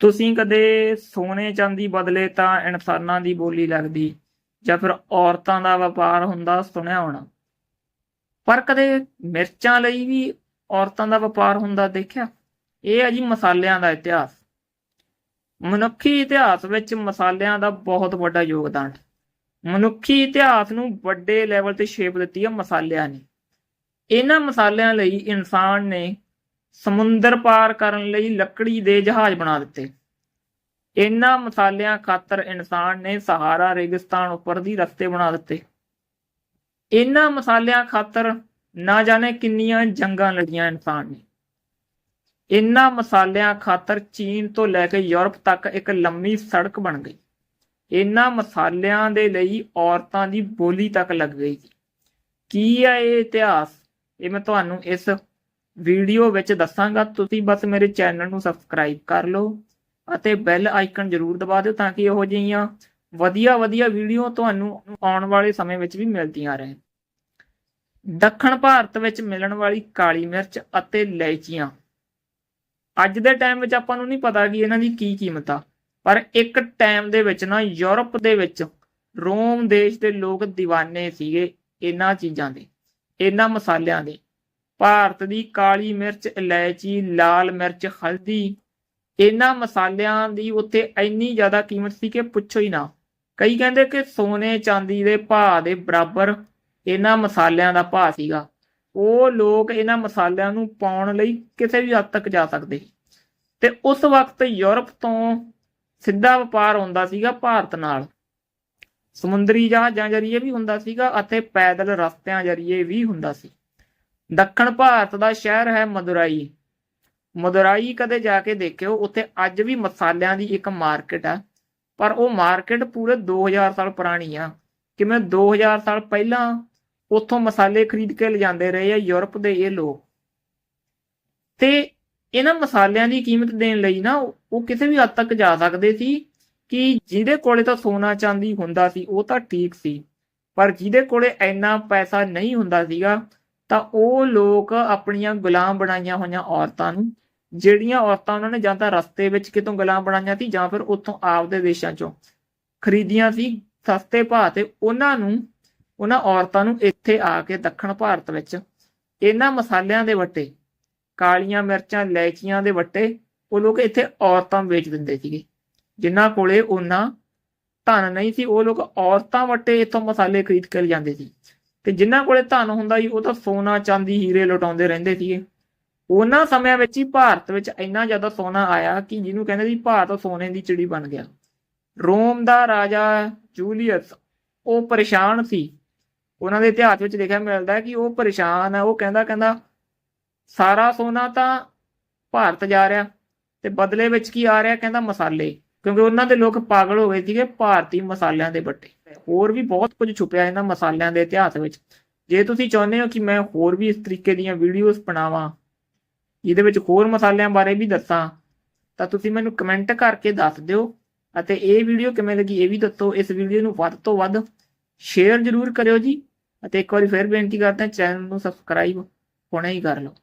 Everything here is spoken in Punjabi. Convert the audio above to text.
ਤੁਸੀਂ ਕਦੇ ਸੋਨੇ ਚਾਂਦੀ ਬਦਲੇ ਤਾਂ ਇਨਸਾਨਾਂ ਦੀ ਬੋਲੀ ਲੱਗਦੀ ਜਾਂ ਫਿਰ ਔਰਤਾਂ ਦਾ ਵਪਾਰ ਹੁੰਦਾ ਸੁਣਿਆ ਹੋਣਾ? ਪਰ ਕਦੇ ਮਿਰਚਾਂ ਲਈ ਵੀ ਔਰਤਾਂ ਦਾ ਵਪਾਰ ਹੁੰਦਾ ਦੇਖਿਆ? ਇਹ ਹੈ ਜੀ ਮਸਾਲਿਆਂ ਦਾ ਇਤਿਹਾਸ। ਮਨੁੱਖੀ ਇਤਿਹਾਸ ਵਿੱਚ ਮਸਾਲਿਆਂ ਦਾ ਬਹੁਤ ਵੱਡਾ ਯੋਗਦਾਨ। ਹੈ ਮਨੁੱਖੀ ਇਤਿਹਾਸ ਨੂੰ ਵੱਡੇ ਲੈਵਲ ਤੇ ਸ਼ੇਪ ਦਿੱਤੀ ਹੈ ਮਸਾਲਿਆਂ ਨੇ। ਇਹਨਾਂ ਮਸਾਲਿਆਂ ਲਈ ਇਨਸਾਨ ਨੇ ਸਮੁੰਦਰ ਪਾਰ ਕਰਨ ਲਈ ਲੱਕੜੀ ਦੇ ਜਹਾਜ਼ ਬਣਾ ਦਿੱਤੇ। ਇਹਨਾਂ ਮਸਾਲਿਆਂ ਖਾਤਰ ਇਨਸਾਨ ਨੇ ਸਹਾਰਾ ਰੇਗਿਸਤਾਨ ਉੱਪਰ ਦੀ ਰਸਤੇ ਬਣਾ ਦਿੱਤੇ। ਇਹਨਾਂ ਮਸਾਲਿਆਂ ਖਾਤਰ ਨਾ ਜਾਣੇ ਕਿੰਨੀਆਂ ਜੰਗਾਂ ਲੜੀਆਂ ਇਨਸਾਨ ਨੇ। ਇਹਨਾਂ ਮਸਾਲਿਆਂ ਖਾਤਰ ਚੀਨ ਤੋਂ ਲੈ ਕੇ ਯੂਰਪ ਤੱਕ ਇੱਕ ਲੰਮੀ ਸੜਕ ਬਣ ਗਈ। ਇਹਨਾਂ ਮਸਾਲਿਆਂ ਦੇ ਲਈ ਔਰਤਾਂ ਦੀ ਬੋਲੀ ਤੱਕ ਲੱਗ ਗਈ। ਕੀ ਹੈ ਇਹ ਇਤਿਹਾਸ? ਇਹ ਮੈਂ ਤੁਹਾਨੂੰ ਇਸ ਵੀਡੀਓ ਵਿੱਚ ਦੱਸਾਂਗਾ, ਤੁਸੀਂ ਬਸ ਮੇਰੇ ਚੈਨਲ ਨੂੰ ਸਬਸਕ੍ਰਾਈਬ ਕਰ ਲਓ ਅਤੇ ਬੈਲ ਆਈਕਨ ਜ਼ਰੂਰ ਦਬਾ ਦਿਓ ਤਾਂ ਕਿ ਇਹੋ ਜਿਹੀਆਂ ਵਧੀਆ ਵਧੀਆ ਵੀਡੀਓ ਤੁਹਾਨੂੰ ਆਉਣ ਵਾਲੇ ਸਮੇਂ ਵਿੱਚ ਵੀ ਮਿਲਦੀਆਂ ਰਹਿਣ। ਦੱਖਣ ਭਾਰਤ ਵਿੱਚ ਮਿਲਣ ਵਾਲੀ ਕਾਲੀ ਮਿਰਚ ਅਤੇ ਇਲਾਇਚੀਆਂ ਅੱਜ ਦੇ ਟਾਈਮ ਵਿੱਚ ਆਪਾਂ ਨੂੰ ਨਹੀਂ ਪਤਾ ਕਿ ਇਹਨਾਂ ਦੀ ਕੀ ਕੀਮਤ ਆ, ਪਰ ਇੱਕ ਟਾਈਮ ਦੇ ਵਿੱਚ ਨਾ ਯੂਰਪ ਦੇ ਵਿੱਚ ਰੋਮ ਦੇਸ਼ ਦੇ ਲੋਕ دیਵਾਨੇ ਸੀਗੇ ਇਹਨਾਂ ਚੀਜ਼ਾਂ ਦੇ, ਇਹਨਾਂ ਮਸਾਲਿਆਂ ਦੇ। ਭਾਰਤ ਦੀ ਕਾਲੀ ਮਿਰਚ, ਇਲਾਇਚੀ, ਲਾਲ ਮਿਰਚ, ਹਲਦੀ, ਇਹਨਾਂ ਮਸਾਲਿਆਂ ਦੀ ਉੱਥੇ ਇੰਨੀ ਜ਼ਿਆਦਾ ਕੀਮਤ ਸੀ ਕਿ ਪੁੱਛੋ ਹੀ ਨਾ। ਕਈ ਕਹਿੰਦੇ ਕਿ ਸੋਨੇ ਚਾਂਦੀ ਦੇ ਭਾਅ ਦੇ ਬਰਾਬਰ ਇਹਨਾਂ ਮਸਾਲਿਆਂ ਦਾ ਭਾਅ ਸੀਗਾ। ਉਹ ਲੋਕ ਇਹਨਾਂ ਮਸਾਲਿਆਂ ਨੂੰ ਪਾਉਣ ਲਈ ਕਿਸੇ ਵੀ ਹੱਦ ਤੱਕ ਜਾ ਸਕਦੇ। ਤੇ ਉਸ ਵਕਤ ਯੂਰਪ ਤੋਂ ਸਿੱਧਾ ਵਪਾਰ ਹੁੰਦਾ ਸੀਗਾ ਭਾਰਤ ਨਾਲ। ਸਮੁੰਦਰੀ ਜਹਾਜ਼ਾਂ ਜਰੀਏ ਵੀ ਹੁੰਦਾ ਸੀਗਾ ਅਤੇ ਪੈਦਲ ਰਸਤਿਆਂ ਜਰੀਏ ਵੀ ਹੁੰਦਾ ਸੀ। ਦੱਖਣ ਭਾਰਤ ਦਾ ਸ਼ਹਿਰ ਹੈ ਮਦੁਰਾਈ। ਮਦੁਰਾਈ ਕਦੇ ਜਾ ਕੇ ਦੇਖਿਓ, ਉੱਥੇ ਅੱਜ ਵੀ ਮਸਾਲਿਆਂ ਦੀ ਇੱਕ ਮਾਰਕੀਟ ਆ। ਪਰ ਉਹ ਮਾਰਕੀਟ ਪੂਰੇ 2000 ਸਾਲ ਪੁਰਾਣੀ ਆ। ਕਿਵੇਂ 2000 ਸਾਲ ਪਹਿਲਾਂ ਉੱਥੋਂ ਮਸਾਲੇ ਖਰੀਦ ਕੇ ਲਿਜਾਂਦੇ ਰਹੇ ਆ ਯੂਰਪ ਦੇ ਇਹ ਲੋਕ। ਤੇ ਇਹਨਾਂ ਮਸਾਲਿਆਂ ਦੀ ਕੀਮਤ ਦੇਣ ਲਈ ਨਾ ਉਹ ਕਿਸੇ ਵੀ ਹੱਦ ਤੱਕ ਜਾ ਸਕਦੇ ਸੀ ਕਿ ਜਿਹਦੇ ਕੋਲੇ ਤਾਂ ਸੋਨਾ ਚਾਂਦੀ ਹੁੰਦਾ ਸੀ, ਉਹ ਤਾਂ ਠੀਕ ਸੀ। ਪਰ ਜਿਹਦੇ ਕੋਲੇ ਇੰਨਾ ਪੈਸਾ ਨਹੀਂ ਹੁੰਦਾ ਸੀਗਾ ਤਾਂ ਉਹ ਲੋਕ ਆਪਣੀਆਂ ਗੁਲਾਮ ਬਣਾਈਆਂ ਹੋਈਆਂ ਔਰਤਾਂ ਨੂੰ, ਜਿਹੜੀਆਂ ਔਰਤਾਂ ਉਹਨਾਂ ਨੇ ਜਾਂ ਤਾਂ ਰਸਤੇ ਵਿੱਚ ਕਿਤੋਂ ਗੁਲਾਮ ਬਣਾਈਆਂ ਸੀ ਜਾਂ ਫਿਰ ਉੱਥੋਂ ਆਪਦੇ ਦੇਸ਼ਾਂ ਚੋਂ ਖਰੀਦੀਆਂ ਸੀ, ਸਸਤੇ ਭਾਅ ਤੇ ਉਹਨਾਂ ਨੂੰ, ਉਹਨਾਂ ਔਰਤਾਂ ਨੂੰ ਇੱਥੇ ਆ ਕੇ ਦੱਖਣ ਭਾਰਤ ਵਿੱਚ ਇਹਨਾਂ ਮਸਾਲਿਆਂ ਦੇ ਵੱਟੇ, ਕਾਲੀਆਂ ਮਿਰਚਾਂ ਲੈਚੀਆਂ ਦੇ ਵੱਟੇ, ਉਹ ਲੋਕ ਇੱਥੇ ਔਰਤਾਂ ਵੇਚ ਦਿੰਦੇ ਸੀਗੇ, ਜਿਨ੍ਹਾਂ ਕੋਲੇ ਉਹਨਾਂ ਧਨ ਨਹੀਂ ਸੀ, ਉਹ ਲੋਕ ਔਰਤਾਂ ਵੱਟੇ ਇੱਥੋਂ ਮਸਾਲੇ ਖਰੀਦ ਕੇ ਲਿਆਉਂਦੇ ਸੀ। ਤੇ ਜਿਨ੍ਹਾਂ ਕੋਲੇ ਧਨ ਹੁੰਦਾ ਸੀ, ਉਹ ਤਾਂ ਸੋਨਾ, ਚਾਂਦੀ, ਹੀਰੇ ਲੁਟਾਉਂਦੇ ਰਹਿੰਦੇ ਸੀਗੇ। ਉਹਨਾਂ ਸਮਿਆਂ ਵਿੱਚ ਹੀ ਭਾਰਤ ਵਿੱਚ ਇੰਨਾ ਜ਼ਿਆਦਾ ਸੋਨਾ ਆਇਆ ਕਿ ਜਿਹਨੂੰ ਕਹਿੰਦੇ ਸੀ ਭਾਰਤ ਸੋਨੇ ਦੀ ਚਿੜੀ ਬਣ ਗਿਆ। ਰੋਮ ਦਾ ਰਾਜਾ ਜੂਲੀਅਸ, ਉਹ ਪਰੇਸ਼ਾਨ ਸੀ। ਉਹਨਾਂ ਦੇ ਇਤਿਹਾਸ ਵਿੱਚ ਲਿਖਿਆ ਮਿਲਦਾ ਹੈ ਕਿ ਉਹ ਪਰੇਸ਼ਾਨ ਹੈ। ਉਹ ਕਹਿੰਦਾ ਕਹਿੰਦਾ, ਸਾਰਾ ਸੋਨਾ ਤਾਂ ਭਾਰਤ ਜਾ ਰਿਹਾ ਤੇ ਬਦਲੇ ਵਿੱਚ ਕੀ ਆ ਰਿਹਾ? ਕਹਿੰਦਾ, ਮਸਾਲੇ। ਕਿਉਂਕਿ ਉਹਨਾਂ ਦੇ ਲੋਕ ਪਾਗਲ ਹੋ ਗਏ ਸੀਗੇ ਭਾਰਤੀ ਮਸਾਲਿਆਂ ਦੇ ਬੱਟੇ। ਹੋਰ ਵੀ ਬਹੁਤ ਕੁਝ ਛੁਪਿਆ ਇਹਨਾਂ ਮਸਾਲਿਆਂ ਦੇ ਇਤਿਹਾਸ ਵਿੱਚ। ਜੇ ਤੁਸੀਂ ਚਾਹੁੰਦੇ ਹੋ ਕਿ ਮੈਂ ਹੋਰ ਵੀ ਇਸ ਤਰੀਕੇ ਦੀਆਂ ਵੀਡੀਓਜ਼ ਬਣਾਵਾਂ, ਜਿਹਦੇ ਵਿੱਚ ਹੋਰ ਮਸਾਲਿਆਂ ਬਾਰੇ ਵੀ ਦੱਸਾਂ, ਤਾਂ ਤੁਸੀਂ ਮੈਨੂੰ ਕਮੈਂਟ ਕਰਕੇ ਦੱਸ ਦਿਓ ਅਤੇ ਇਹ ਵੀਡੀਓ ਕਿਵੇਂ ਲੱਗੀ ਇਹ ਵੀ ਦੱਸੋ। ਇਸ ਵੀਡੀਓ ਨੂੰ ਵੱਧ ਤੋਂ ਵੱਧ ਸ਼ੇਅਰ ਜ਼ਰੂਰ ਕਰਿਓ ਜੀ ਅਤੇ ਇੱਕ ਵਾਰੀ ਫਿਰ ਬੇਨਤੀ ਕਰਦਾ, ਚੈਨਲ ਨੂੰ ਸਬਸਕ੍ਰਾਈਬ ਹੁਣੇ ਹੀ ਕਰ ਲਓ।